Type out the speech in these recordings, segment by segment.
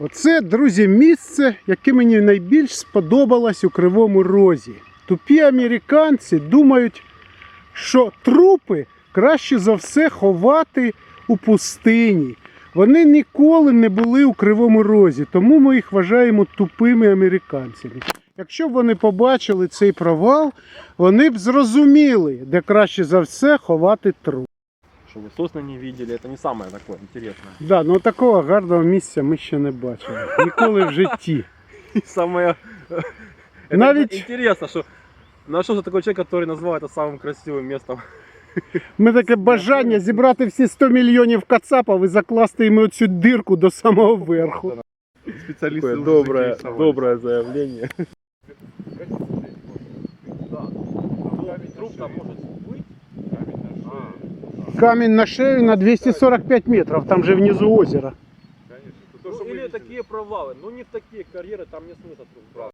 Оце, друзі, місце, яке мені найбільш сподобалось у Кривому Розі. Тупі американці думають, що трупи краще за все ховати у пустині. Вони ніколи не були у Кривому Розі, тому ми їх вважаємо тупими американцями. Якщо б вони побачили цей провал, вони б зрозуміли, де краще за все ховати труп. Чтобы сосны не видели, это не самое такое интересное. Да, ну такого гарного місця ми ще не бачили. Ніколи в житті. И самое... Это Навіть- интересно, что нашелся такой человек, который назвал это самым красивым местом. Ми таке бажання зібрати всі 100 мільйонів кацапів і закласти їм оцю дирку до самого верху. Специалисты Такое уже доброе, заинтересовались. доброе заявление. Труп там может быть. Камінь на шею на 245 метрів, там же внизу озеро. Ну, или такие провалы. Ну не в такие карьеры, там не смысла труп брать.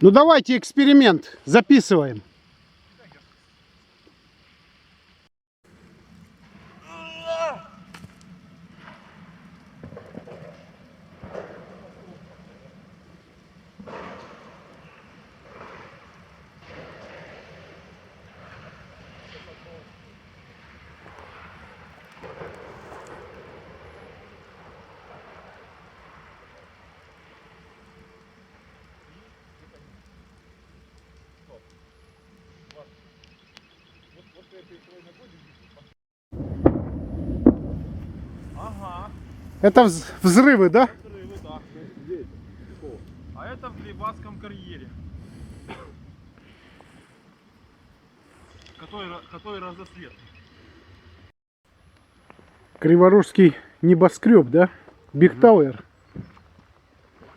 Ну давайте експеримент, записуємо. Ага, Это вз- взрывы, да? взрывы, да. А это в Глибацком карьере. Который, ра- который разослед. Криворожский небоскреб, да? Биг Тауэр.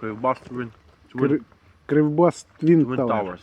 Кривбас Кри- Кривбас Твин Тауэр. Towers.